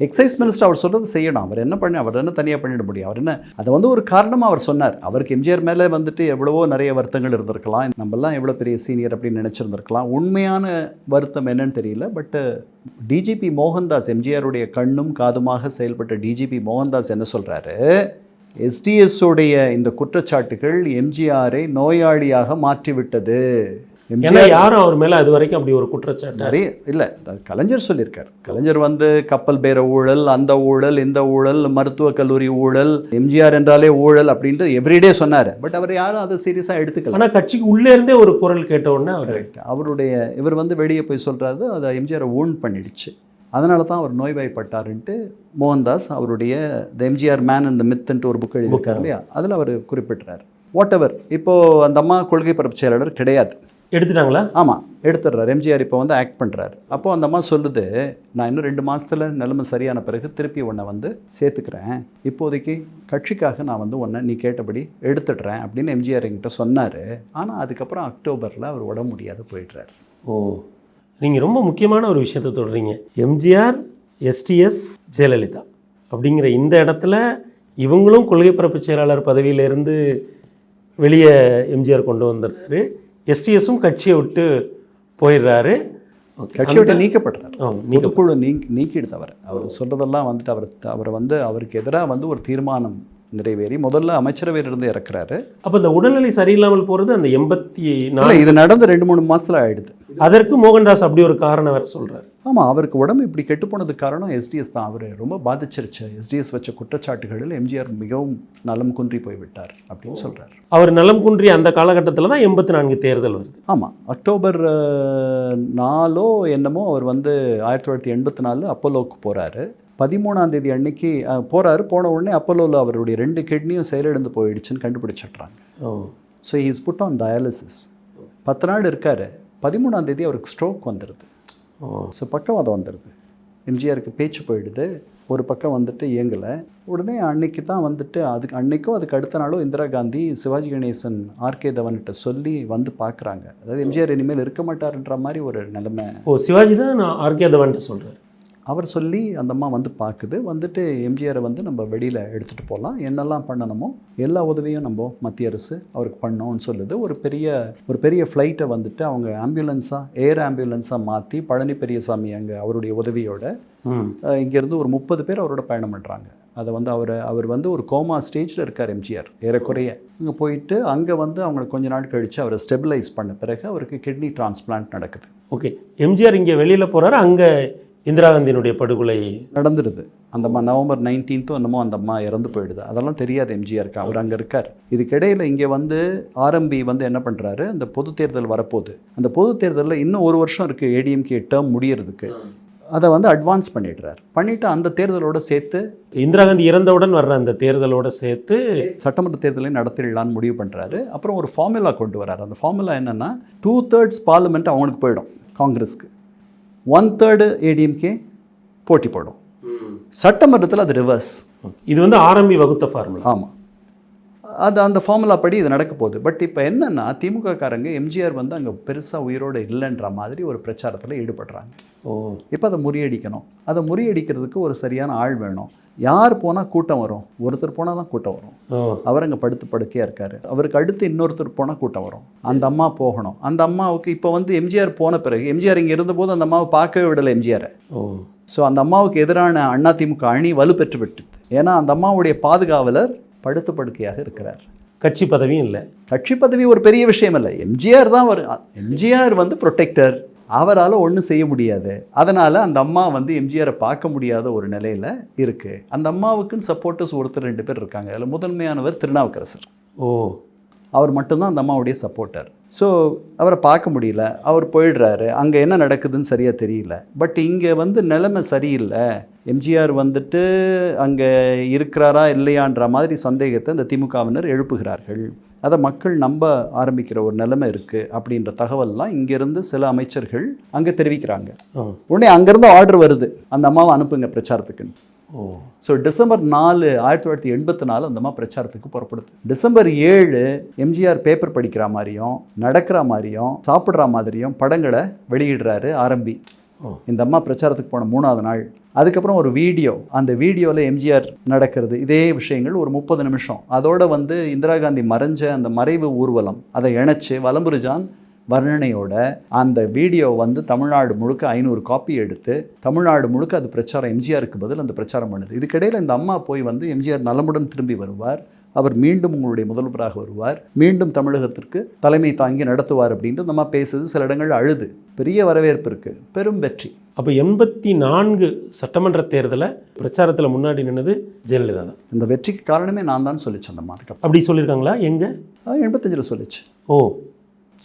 எக்ஸைஸ் மினிஸ்டர் அவர் சொல்கிறது செய்யணும். அவர் என்ன பண்ணி அவர் என்ன தனியாக பண்ணிட முடியும்? அவர் என்ன அதை வந்து ஒரு காரணமாக அவர் சொன்னார். அவருக்கு எம்ஜிஆர் மேலே வந்துட்டு எவ்வளவோ நிறைய வருத்தங்கள் இருந்திருக்கலாம். நம்மெல்லாம் எவ்வளோ பெரிய சீனியர் அப்படின்னு நினச்சிருந்திருக்கலாம். உண்மையான வருத்தம் என்னன்னு தெரியல. பட்டு டிஜிபி மோகன்தாஸ் எம்ஜிஆருடைய கண்ணும் காதுமாக செயல்பட்ட டிஜிபி மோகன்தாஸ் என்ன சொல்கிறாரு எஸ்டிஎஸ் உடைய இந்த குற்றச்சாட்டுகள் எம்ஜிஆரை நோயாளியாக மாற்றிவிட்டது ஏன்னா யாரும் அவர் மேலே அது வரைக்கும் அப்படி ஒரு குற்றச்சாட்டு. நிறைய இல்லை கலைஞர் சொல்லியிருக்கார். கலைஞர் வந்து கப்பல் பேர ஊழல் அந்த ஊழல் இந்த ஊழல் மருத்துவக் கல்லூரி ஊழல் எம்ஜிஆர் என்றாலே ஊழல் அப்படின்ட்டு எவ்ரிடே சொன்னார். பட் அவர் யாரும் அதை சீரியஸாக எடுத்துக்கல. ஆனால் கட்சிக்கு உள்ளே இருந்தே ஒரு குரல் கேட்ட உடனே அவர் அவருடைய இவர் வந்து வெளியே போய் சொல்கிறாரு அதை எம்ஜிஆரை ஊன் பண்ணிடுச்சு. அதனால தான் அவர் நோய்வாய்ப்பட்டாருன்ட்டு மோகன்தாஸ் அவருடைய த எம்ஜிஆர் மேன் இந்த மித்துன்ட்டு ஒரு புக் எழுதியிருக்காரு இல்லையா? அதில் அவர் குறிப்பிட்றாரு. வாட் எவர் இப்போது அந்த அம்மா கொள்கை பரப்பு செயலாளர் கிடையாது. எடுத்துட்டாங்களா? ஆமாம் எடுத்துடுறாரு. எம்ஜிஆர் இப்போ வந்து ஆக்ட் பண்ணுறாரு அப்போது அந்த அம்மா சொல்லுது நான் இன்னும் ரெண்டு மாதத்தில் நிலைமை சரியான பிறகு திருப்பி உன்னை வந்து சேர்த்துக்கிறேன். இப்போதைக்கு கட்சிக்காக நான் வந்து உன்னை நீ கேட்டபடி எடுத்துடுறேன் அப்படின்னு எம்ஜிஆர் என்கிட்ட சொன்னார். ஆனால் அதுக்கப்புறம் அக்டோபரில் அவர் உடம்பு முடியாது போயிடுறாரு. ஓ. நீங்கள் ரொம்ப முக்கியமான ஒரு விஷயத்தை தொடர்றீங்க எம்ஜிஆர் எஸ்டிஎஸ் ஜெயலலிதா அப்படிங்கிற இந்த இடத்துல இவங்களும் கொள்கை பரப்பு செயலாளர் பதவியிலிருந்து வெளியே எம்ஜிஆர் கொண்டு வந்துடுறாரு எஸ்டிஎஸும் கட்சியை விட்டு போயிடுறாரு. கட்சியை விட்டு நீங்க பொதுக்குழு நீ நீக்கிடுது அவர். அவர் சொல்கிறதெல்லாம் வந்துட்டு அவர் அவர் வந்து அவருக்கு எதிராக வந்து ஒரு தீர்மானம் நிறைவேறி முதல்ல அமைச்சரவையிலிருந்து இறக்குறாரு. அப்போ இந்த உடல்நிலை சரியில்லாமல் போகிறது அந்த எண்பத்தி நாலு இது நடந்து ரெண்டு மூணு மாதத்தில் ஆயிடுது. அதற்கு மோகன்தாஸ் அப்படி ஒரு காரணம் வேற சொல்றாரு. ஆமாம் அவருக்கு உடம்பு இப்படி கெட்டு போனதுக்கு காரணம் எஸ்டிஎஸ் தான். அவர் ரொம்ப பாதிச்சிருச்சு. எஸ்டிஎஸ் வச்ச குற்றச்சாட்டுகளில் எம்ஜிஆர் மிகவும் நலம் குன்றி போய்விட்டார் அப்படின்னு சொல்கிறார் அவர் நலம் குன்றி அந்த காலகட்டத்தில் தான் எண்பத்தி நான்கு தேர்தல் வருது. ஆமாம் அக்டோபர் நாலோ என்னமோ அவர் வந்து ஆயிரத்தி தொள்ளாயிரத்தி எண்பத்தி நாலில் அப்போலோவுக்கு போகிறாரு பதிமூணாம் தேதி அன்னைக்கு போறாரு. போன உடனே அப்போலோவில் அவருடைய ரெண்டு கிட்னியும் செயலிழந்து போயிடுச்சுன்னு கண்டுபிடிச்சிட்றாங்க. ஓ. So he's put on dialysis பத்து நாள் இருக்காரு. பதிமூணாம் தேதி அவருக்கு ஸ்ட்ரோக் வந்துடுது ஓ. ஸோ பக்கவாதம் வந்துடுது எம்ஜிஆருக்கு பேச்சு போயிடுது. ஒரு பக்கம் வந்துட்டு இயங்கலை. உடனே அன்னைக்கு தான் வந்துட்டு அதுக்கு அன்னைக்கோ அதுக்கு அடுத்த நாளோ இந்திரா காந்தி சிவாஜி கணேசன் ஆர்கே தவன்கிட்ட சொல்லி வந்து பார்க்குறாங்க அதாவது எம்ஜிஆர் இனிமேல் இருக்க மாட்டாருன்ற மாதிரி ஒரு நிலைமை. ஓ சிவாஜி தான் நான் ஆர்கே தவான்ட்டு சொல்கிறார் அவர் சொல்லி அந்த அம்மா வந்து பார்க்குது. வந்துட்டு எம்ஜிஆரை வந்து நம்ம வெளியில் எடுத்துகிட்டு போகலாம் என்னெல்லாம் பண்ணணுமோ எல்லா உதவியும் நம்ம மத்திய அரசு அவருக்கு பண்ணோம்னு சொல்லுது. ஒரு பெரிய ஒரு பெரிய ஃப்ளைட்டை வந்துட்டு அவங்க ஆம்புலன்ஸாக ஏர் ஆம்புலன்ஸாக மாற்றி பழனி பெரியசாமி அங்கே அவருடைய உதவியோட இங்கேருந்து ஒரு முப்பது பேர் அவரோட பயணம் பண்ணுறாங்க அதை வந்து அவர் அவர் வந்து ஒரு கோமா ஸ்டேஜில் இருக்கார் எம்ஜிஆர். ஏறக்குறைய. அங்கே போயிட்டு அங்கே வந்து அவங்களுக்கு கொஞ்ச நாள் கழித்து அவரை ஸ்டெபிலைஸ் பண்ண பிறகு அவருக்கு கிட்னி டிரான்ஸ்பிளான்ட் நடக்குது. ஓகே எம்ஜிஆர் இங்கே வெளியில் போகிறாரு அங்கே இந்திரா காந்தியினுடைய படுகொலை நடந்துடுது. அந்த அம்மா நவம்பர் நைன்டீன்த்தும் என்னமோ அந்த அம்மா இறந்து போயிடுது. அதெல்லாம் தெரியாது எம்ஜிஆருக்கு. அவர் அங்கே இருக்கார். இதுக்கிடையில் இங்கே வந்து ஆர்எம்பி வந்து என்ன பண்ணுறாரு அந்த பொது தேர்தல் வரப்போகுது. அந்த பொது தேர்தலில் இன்னும் ஒரு வருஷம் இருக்குது ஏடிஎம்கே டேர்ம் முடியறதுக்கு. அதை வந்து அட்வான்ஸ் பண்ணிடுறார். பண்ணிவிட்டு அந்த தேர்தலோட சேர்த்து இந்திரா காந்தி இறந்தவுடன் வர்ற அந்த தேர்தலோட சேர்த்து சட்டமன்ற தேர்தலையும் நடத்திடலான்னு முடிவு பண்ணுறாரு அப்புறம் ஒரு ஃபார்முலா கொண்டு வராரு அந்த ஃபார்முலா என்னென்னா டூ தேர்ட்ஸ் பார்லிமெண்ட் அவங்களுக்கு போயிடும் காங்கிரஸ்க்கு. ஒன் தேர்டு ஏடிஎம்கே போட்டி போடும். சட்டமன்றத்தில் அது ரிவர்ஸ். இது வந்து ஆரம்பி வகுத்த ஃபார்முலா ஆமாம் அது அந்த ஃபார்முலா படி இது நடக்க போகுது. பட் இப்போ என்னென்னா திமுக காரங்க எம்ஜிஆர் வந்து அங்கே பெருசாக உயிரோடு இல்லைன்ற மாதிரி ஒரு பிரச்சாரத்தில் ஈடுபடுறாங்க. ஓ. இப்போ அதை முறியடிக்கணும். அதை முறியடிக்கிறதுக்கு ஒரு சரியான ஆள் வேணும். யார் போனால் கூட்டம் வரும்? ஒருத்தர் போனால் தான் கூட்டம் வரும். அவர் அங்கே படுத்து படுக்கையாக இருக்கார். அவருக்கு அடுத்து இன்னொருத்தர் போனால் கூட்டம் வரும். அந்த அம்மா போகணும். அந்த அம்மாவுக்கு இப்போ வந்து எம்ஜிஆர் போன பிறகு எம்ஜிஆர் இங்கே இருந்தபோது அந்த அம்மாவை பார்க்கவே விடலை எம்ஜிஆரை. ஓ. ஸோ அந்த அம்மாவுக்கு எதிரான அதிமுக அணி வலுப்பெற்று விட்டது. ஏன்னா அந்த அம்மாவுடைய பாதுகாவலர் படுத்து படுக்கையாக இருக்கிறார். கட்சி பதவியும் இல்லை. கட்சி பதவி ஒரு பெரிய விஷயம் இல்லை. எம்ஜிஆர் தான் ஒரு எம்ஜிஆர் வந்து ப்ரொடெக்டர் அவரால் ஒன்றும் செய்ய முடியாது. அதனால் அந்த அம்மா வந்து எம்ஜிஆரை பார்க்க முடியாத ஒரு நிலையில் இருக்குது அந்த அம்மாவுக்குன்னு சப்போர்ட்டர்ஸ் ஒருத்தர் ரெண்டு பேர் இருக்காங்க. அதில் முதன்மையானவர் திருநாவுக்கரசர். ஓ. அவர் மட்டும்தான் அந்த அம்மாவுடைய சப்போர்ட்டர் ஸோ அவரை பார்க்க முடியல. அவர் போயிடுறாரு. அங்கே என்ன நடக்குதுன்னு சரியாக தெரியல. பட் இங்கே வந்து நிலைமை சரியில்லை. எம்ஜிஆர் வந்துட்டு அங்கே இருக்கிறாரா இல்லையான்ற மாதிரி சந்தேகத்தை இந்த திமுகவினர் எழுப்புகிறார்கள். அதை மக்கள் நம்ப ஆரம்பிக்கிற ஒரு நிலைமை இருக்குது அப்படின்ற தகவல்லாம் இங்கேருந்து சில அமைச்சர்கள் அங்கே தெரிவிக்கிறாங்க. உடனே அங்கேருந்து ஆர்டர் வருது. அந்த அம்மாவை அனுப்புங்க பிரச்சாரத்துக்குன்னு. ஓ. ஸோ டிசம்பர் நாலு ஆயிரத்தி தொள்ளாயிரத்தி எண்பத்தி நாலு அந்த அம்மா பிரச்சாரத்துக்கு புறப்படுது. டிசம்பர் ஏழு எம்ஜிஆர் பேப்பர் படிக்கிற மாதிரியும் நடக்கிற மாதிரியும் சாப்பிட்ற மாதிரியும் படங்களை வெளியிடுறாரு ஆரம்பி. இந்த அம்மா பிரச்சாரத்துக்கு போன மூணாவது நாள். அதுக்கப்புறம் ஒரு வீடியோ. அந்த வீடியோவில் எம்ஜிஆர் நடக்கிறது. இதே விஷயங்கள் ஒரு முப்பது நிமிஷம். அதோடு வந்து இந்திரா காந்தி மறைஞ்ச அந்த மறைவு ஊர்வலம் அதை இணைச்சி வலம்புரிஜான் வர்ணனையோட அந்த வீடியோ வந்து தமிழ்நாடு முழுக்க ஐநூறு காப்பி எடுத்து தமிழ்நாடு முழுக்க அது பிரச்சாரம் எம்ஜிஆருக்கு பதில் அந்த பிரச்சாரம் பண்ணுது. இதுக்கிடையில் இந்த அம்மா போய் வந்து எம்ஜிஆர் நலமுடன் திரும்பி வருவார். அவர் மீண்டும் உங்களுடைய முதல்வராக வருவார். மீண்டும் தமிழகத்திற்கு தலைமை தாங்கி நடத்துவார் அப்படின்ட்டு இந்த அம்மா பேசுது. சில இடங்கள் அழுது. பெரிய வரவேற்பு இருக்கு. பெரும் வெற்றி. அப்போ எண்பத்தி நான்கு சட்டமன்ற தேர்தலை பிரச்சாரத்தில் முன்னாடி நின்னது ஜெயலலிதா தான். இந்த வெற்றிக்கு காரணமே நான் தான் சொல்லிச்சு அந்த அதுக்கப்புறம் அப்படி சொல்லியிருக்காங்களா? எங்கே? எண்பத்தஞ்சில் சொல்லிச்சு. ஓ.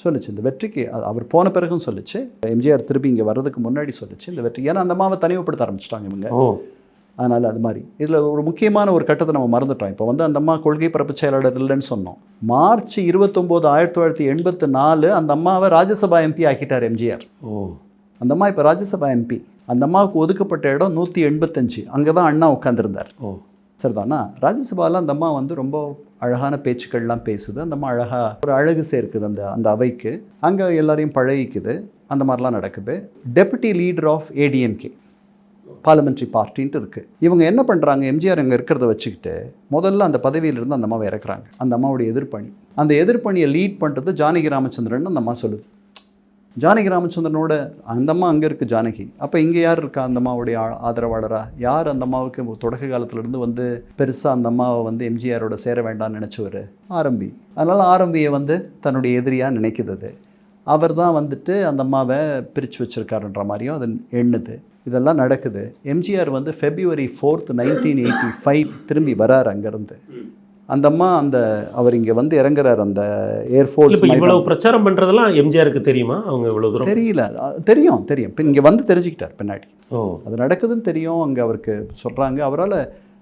சொல்லுச்சு. இந்த வெற்றிக்கு அவர் போன பிறகும் சொல்லுச்சு. எம்ஜிஆர் திருப்பி இங்கே வர்றதுக்கு முன்னாடி சொல்லுச்சு. இந்த வெற்றி. ஏன்னா அந்த அம்மாவை தனிமைப்படுத்த ஆரம்பிச்சிட்டாங்க இவங்க. ஓ. அதனால் அது மாதிரி. இதில் ஒரு முக்கியமான ஒரு கட்டத்தை நம்ம மறந்துட்டோம். இப்போ வந்து அந்த அம்மா கொள்கை பரப்பு செயலாளர் இல்லைன்னு சொன்னோம். மார்ச் இருபத்தொம்போது ஆயிரத்தி தொள்ளாயிரத்தி எண்பத்தி நாலு அந்த அம்மாவை ராஜ்யசபா எம்பி ஆக்கிட்டார் எம்ஜிஆர் ஓ. அந்த அம்மா இப்போ ராஜ்யசபா எம்பி அந்த அம்மாவுக்கு ஒதுக்கப்பட்ட இடம் நூற்றி எண்பத்தஞ்சு. அங்கே தான் அண்ணா உட்காந்துருந்தார் ஓ. சரிதானா? ராஜ்யசபாவில் அந்த அம்மா வந்து ரொம்ப அழகான பேச்சுக்கள்லாம் பேசுது. அந்த அம்மா அழகாக ஒரு அழகு சேர்க்குது அந்த அந்த அவைக்கு. அங்கே எல்லாரையும் பழகிக்குது. அந்த மாதிரிலாம் நடக்குது. Deputy leader of ADMK parliamentary பார்ட்டின்ட்டு இருக்குது இவங்க என்ன பண்ணுறாங்க எம்ஜிஆர் அங்கே இருக்கிறத வச்சுக்கிட்டு முதல்ல அந்த பதவியிலிருந்து அந்த அம்மாவை இறக்குறாங்க. அந்த அம்மாவுடைய எதிர்ப்பணி. அந்த எதிர்ப்பணியை லீட் பண்ணுறது ஜானகி ராமச்சந்திரன் அந்த அம்மா சொல்லுது. ஜானகி ராமச்சந்திரனோட அந்த அம்மா அங்கே இருக்குது ஜானகி. அப்போ இங்கே யார் இருக்கா அந்த அம்மாவுடைய ஆதரவாளராக ஆதரவாளரா? யார் அந்த அம்மாவுக்கு தொடக்க காலத்துலேருந்து வந்து பெருசாக அந்த அம்மாவை வந்து எம்ஜிஆரோட சேர வேண்டாம்னு நினச்சவர்? ஆரம்பி அதனால் ஆரம்பியை வந்து தன்னுடைய எதிரியாக நினைக்கிறது. அவர் தான் வந்துட்டு அந்த அம்மாவை பிரித்து வச்சிருக்காருன்ற மாதிரியும் அது எண்ணுது. இதெல்லாம் நடக்குது. எம்ஜிஆர் வந்து February fourth nineteen eighty five திரும்பி வரார் அங்கேருந்து. அந்த அம்மா அந்த அவர் இங்கே வந்து இறங்குறார் அந்த ஏர்ஃபோர்ஸ் இவ்வளவு பிரச்சாரம் பண்ணுறதெல்லாம் எம்ஜிஆருக்கு தெரியுமா? அவங்க இவ்வளோ தூரம்? தெரியல. தெரியும் தெரியும். இப்போ இங்கே வந்து தெரிஞ்சுக்கிட்டார் பின்னாடி. ஓ. அது நடக்குதுன்னு தெரியும். அங்கே அவருக்கு சொல்கிறாங்க அவரால்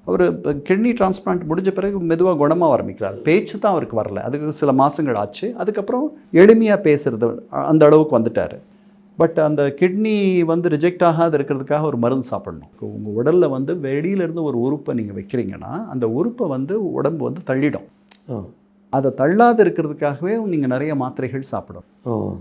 அவர் கிட்னி டிரான்ஸ்பிளான்ட் முடிஞ்ச பிறகு மெதுவாக குணமாக ஆரம்பிக்கிறார். பேச்சு தான் அவருக்கு வரல. அதுக்கு சில மாதங்கள் ஆச்சு. அதுக்கப்புறம் எளிமையாக பேசுறது அ- அந்த அளவுக்கு வந்துட்டார். பட் அந்த கிட்னி வந்து ரிஜெக்ட் ஆகாது இருக்கிறதுக்காக ஒரு மருந்து சாப்பிடணும். உங்கள் உடலில் வந்து வெளியில இருந்து ஒரு உறுப்பை நீங்கள் வைக்கிறீங்கன்னா அந்த உறுப்பை வந்து உடம்பு வந்து தள்ளிடும். அதை தள்ளாது இருக்கிறதுக்காகவே நீங்கள் நிறைய மாத்திரைகள் சாப்பிடணும். ஓ.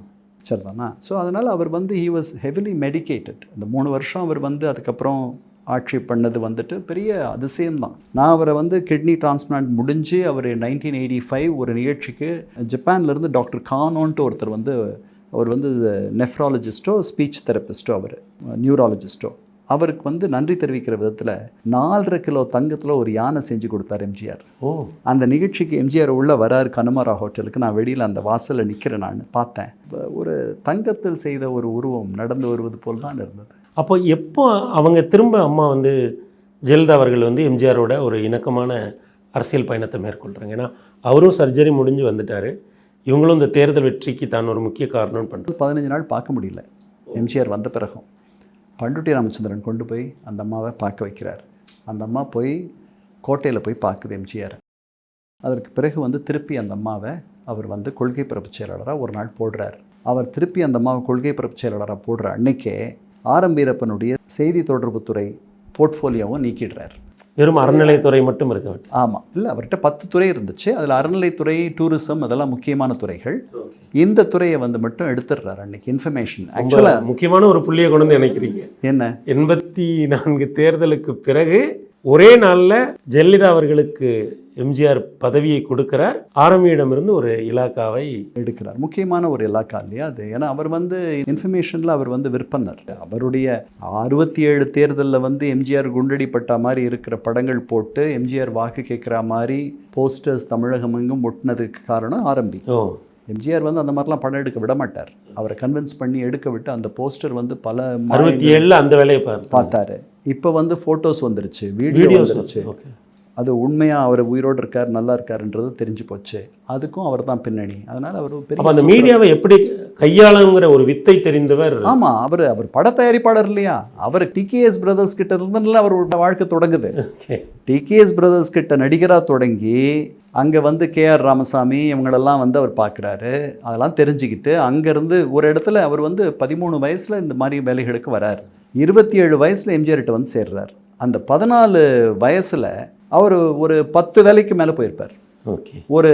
சரிதானா? ஸோ அதனால் அவர் வந்து ஹி வாஸ் ஹெவிலி மெடிக்கேட்டட் அந்த மூணு வருஷம் அவர் வந்து அதுக்கப்புறம் ஆட்சி பண்ணது வந்துட்டு பெரிய அதிசயம்தான். நான் அவரை வந்து கிட்னி டிரான்ஸ்பிளான்ட் முடிஞ்சு அவர் நைன்டீன் எயிட்டி ஃபைவ் ஒரு நிகழ்ச்சிக்கு ஜப்பான்லேருந்து டாக்டர் கானோன்ட்டு ஒருத்தர் வந்து அவர் வந்து நெஃப்ராலஜிஸ்ட்டோ ஸ்பீச் தெரபிஸ்ட்டோ அவர் நியூராலஜிஸ்ட்டோ அவருக்கு வந்து நன்றி தெரிவிக்கிற விதத்தில் நாலரை கிலோ தங்கத்தில் ஒரு யானை செஞ்சு கொடுத்தார் எம்ஜிஆர். ஓ. அந்த நிகழ்ச்சிக்கு எம்ஜிஆர் உள்ள வராரு கனுமாரா ஹோட்டலுக்கு. நான் வெளியில் அந்த வாசலில் நிற்கிறேன் நான் பார்த்தேன். ஒரு தங்கத்தில் செய்த ஒரு உருவம் நடந்து வருவது போல் தான் இருந்தது. அப்போ எப்போ அவங்க திரும்ப அம்மா வந்து ஜெயலலிதா அவர்கள் வந்து எம்ஜிஆரோட ஒரு இணக்கமான அரசியல் பயணத்தை மேற்கொள்கிறாங்க ஏன்னா அவரும் சர்ஜரி முடிஞ்சு வந்துட்டார். இவங்களும் இந்த தேர்தல் வெற்றிக்கு தான் ஒரு முக்கிய காரணம்னு பண்ணுறது பதினஞ்சு நாள் பார்க்க முடியல. எம்ஜிஆர் வந்த பிறகும் பண்டுட்டி ராமச்சந்திரன் கொண்டு போய் அந்த அம்மாவை பார்க்க வைக்கிறார். அந்த அம்மா போய் கோட்டையில் போய் பார்க்குது எம்ஜிஆர். அதற்கு பிறகு வந்து திருப்பி அந்த அம்மாவை அவர் வந்து கொள்கை பரப்பு செயலாளராக ஒரு நாள் போடுறார். அவர் திருப்பி அந்த அம்மாவை கொள்கை பரப்பு செயலாளராக போடுற அன்னைக்கே ஆரம் வீரப்பனுடைய செய்தி தொடர்புத்துறை போர்ட்ஃபோலியோவும் நீக்கிடுறார். வெறும் அறநிலையத்துறை மட்டும் இருக்க ஆமாம் இல்லை அவர்கிட்ட பத்து துறை இருந்துச்சு. அதில் அறநிலைத்துறை டூரிசம் அதெல்லாம் முக்கியமான துறைகள். இந்த துறையை வந்து மட்டும் எடுத்துடுறாரு அன்னைக்கு இன்ஃபர்மேஷன் ஆக்சுவலாக முக்கியமான ஒரு புள்ளியை கொண்டு வந்து இணைக்கிறீங்க. என்ன? எண்பத்தி நான்கு தேர்தலுக்கு பிறகு ஒரே நாளில் ஜெயலலிதா அவர்களுக்கு எம்ஜிஆர் பதவியை கொடுக்கிறார். ஆரம்பியிடமிருந்து ஒரு இலாக்காவை எடுக்கிறார். முக்கியமான ஒரு இலாக்கா இல்லையா அது? ஏன்னா அவர் வந்து இன்ஃபர்மேஷனில் அவர் வந்து விற்பனர் அவருடைய அறுபத்தி ஏழு தேர்தலில் வந்து எம்ஜிஆர் குண்டடிப்பட்ட மாதிரி இருக்கிற படங்கள் போட்டு எம்ஜிஆர் வாக்கு கேட்குற மாதிரி போஸ்டர்ஸ் தமிழகம் எங்கும் ஒட்டினதுக்கு காரணம் ஆரம்பி. எம்ஜிஆர் வந்து அந்த மாதிரிலாம் படம் எடுக்க விட மாட்டார் அவரை கன்வின்ஸ் பண்ணி எடுக்க விட்டு அந்த போஸ்டர் வந்து பல அறுபத்தி ஏழில் அந்த வேலையை பார்த்து பார்த்தாரு. இப்போ வந்து ஃபோட்டோஸ் வந்துருச்சு வீடியோ வந்துருச்சு. அது உண்மையாக அவர் உயிரோடு இருக்கார் நல்லா இருக்காருன்றது தெரிஞ்சு போச்சு. அதுக்கும் அவர் தான் பின்னணி. அதனால் அவர் அப்போ அந்த பெரிய மீடியாவை எப்படி கையாளுங்கிற ஒரு வித்தை தெரிந்தவர் ஆமாம் அவர் அவர் பட தயாரிப்பாளர் இல்லையா? அவர் டிகேஎஸ் பிரதர்ஸ் கிட்ட இருந்தனால அவரோட வாழ்க்கை தொடங்குது. டிகேஎஸ் பிரதர்ஸ் கிட்ட நடிகராக தொடங்கி அங்கே வந்து கேஆர் ராமசாமி இவங்களெல்லாம் வந்து அவர் பார்க்குறாரு. அதெல்லாம் தெரிஞ்சுக்கிட்டு அங்கேருந்து ஒரு இடத்துல அவர் வந்து பதிமூணு வயசில் இந்த மாதிரி வேலைகளுக்கு வரார். இருபத்தி ஏழு வயசில் எம்ஜிஆர்கிட்ட வந்து சேர்றார். அந்த பதினாலு வயசில் அவர் ஒரு பத்து வேலைக்கு மேலே போயிருப்பார். ஓகே. ஒரு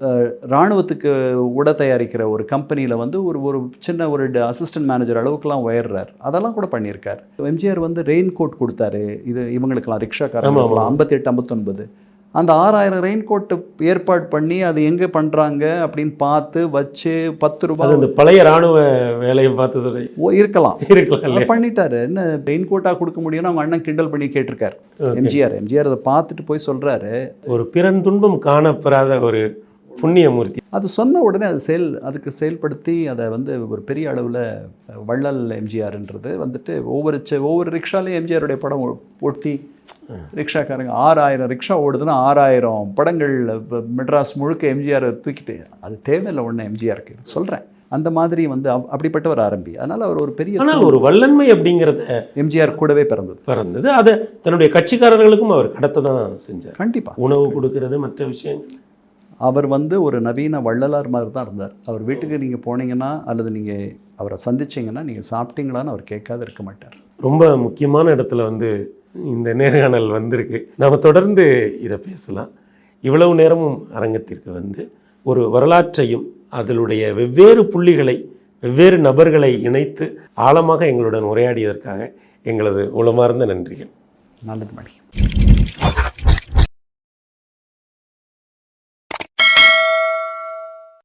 அஹ், ராணுவத்துக்கு உடை தயாரிக்கிற ஒரு கம்பெனியில் வந்து ஒரு ஒரு சின்ன ஒரு அசிஸ்டன்ட் மேனேஜர் அளவுக்குலாம் உயர்றார். அதெல்லாம் கூட பண்ணியிருக்கார். எம்ஜிஆர் வந்து ரெயின் கோட் கொடுத்தாரு. இது இவங்களுக்கெல்லாம் ரிக்ஷாக்காரங்களுக்குலாம் ஐம்பத்தெட்டு ஐம்பத்தொன்பது. அந்த ஆறாயிரம் ரெயின் கோட்டை ஏற்பாடு பண்ணி அது எங்கே பண்ணுறாங்க அப்படின்னு பார்த்து வச்சு பத்து ரூபாய் இந்த பழைய ராணுவ வேலையை பார்த்தது. ஓ, இருக்கலாம். இருக்கலாம் பண்ணிட்டாரு. என்ன ரெயின் கோட்டாக கொடுக்க முடியும்னு அவங்க அண்ணன் கிண்டல் பண்ணி கேட்டிருக்காரு. எம்ஜிஆர். எம்ஜிஆர் அதை பார்த்துட்டு போய் சொல்கிறாரு ஒரு பிறன் துன்பம் காணப்பெறாத ஒரு புண்ணியமூர்த்தி. அது சொன்ன உடனே அது செயல் அதுக்கு செயல்படுத்தி அதை வந்து ஒரு பெரிய அளவில் வள்ளல் எம்ஜிஆர்ன்றது வந்துட்டு ஒவ்வொரு ஒவ்வொரு ரிக்ஷாலையும் எம்ஜிஆருடைய படம் ஒட்டி ரிக்ஷாக்காரங்க ஆறாயிரம் ரிக்ஷா ஓடுதுன்னா ஆறாயிரம் படங்கள் மெட்ராஸ் முழுக்க எம்ஜிஆர் தூக்கிட்டு அது தேவையில்லை ஒன்று எம்ஜிஆருக்கு. சொல்கிறேன் அந்த மாதிரி வந்து அப்- அப்படிப்பட்டவர் ஆரம்பி. அதனால் அவர் ஒரு பெரிய ஆனால் ஒரு வல்லன்மை அப்படிங்கிறத எம்ஜிஆர் கூடவே பிறந்தது. பிறந்தது. அதை தன்னுடைய கட்சிக்காரர்களுக்கும் அவர் கடத்த தான் செஞ்சார். கண்டிப்பாக உணவு கொடுக்கறது மற்ற விஷயங்கள். அவர் வந்து ஒரு நவீன வள்ளலார் மாதிரி தான் இருந்தார். அவர் வீட்டுக்கு நீங்கள் போனீங்கன்னா அல்லது நீங்கள் அவரை சந்திச்சீங்கன்னா நீங்கள் சாப்பிட்டீங்களான்னு அவர் கேட்காத இருக்க மாட்டார். ரொம்ப முக்கியமான இடத்துல வந்து இந்த நேர்காணல் வந்திருக்கு. நம்ம தொடர்ந்து இதை பேசலாம். இவ்வளவு நேரமும் அரங்கத்திற்கு வந்து ஒரு வரலாற்றையும் அதனுடைய வெவ்வேறு புள்ளிகளை வெவ்வேறு நபர்களை இணைத்து ஆழமாக எங்களுடன் உரையாடியதற்காக எங்களது உளமார்ந்த நன்றிகள். நல்லது மணி.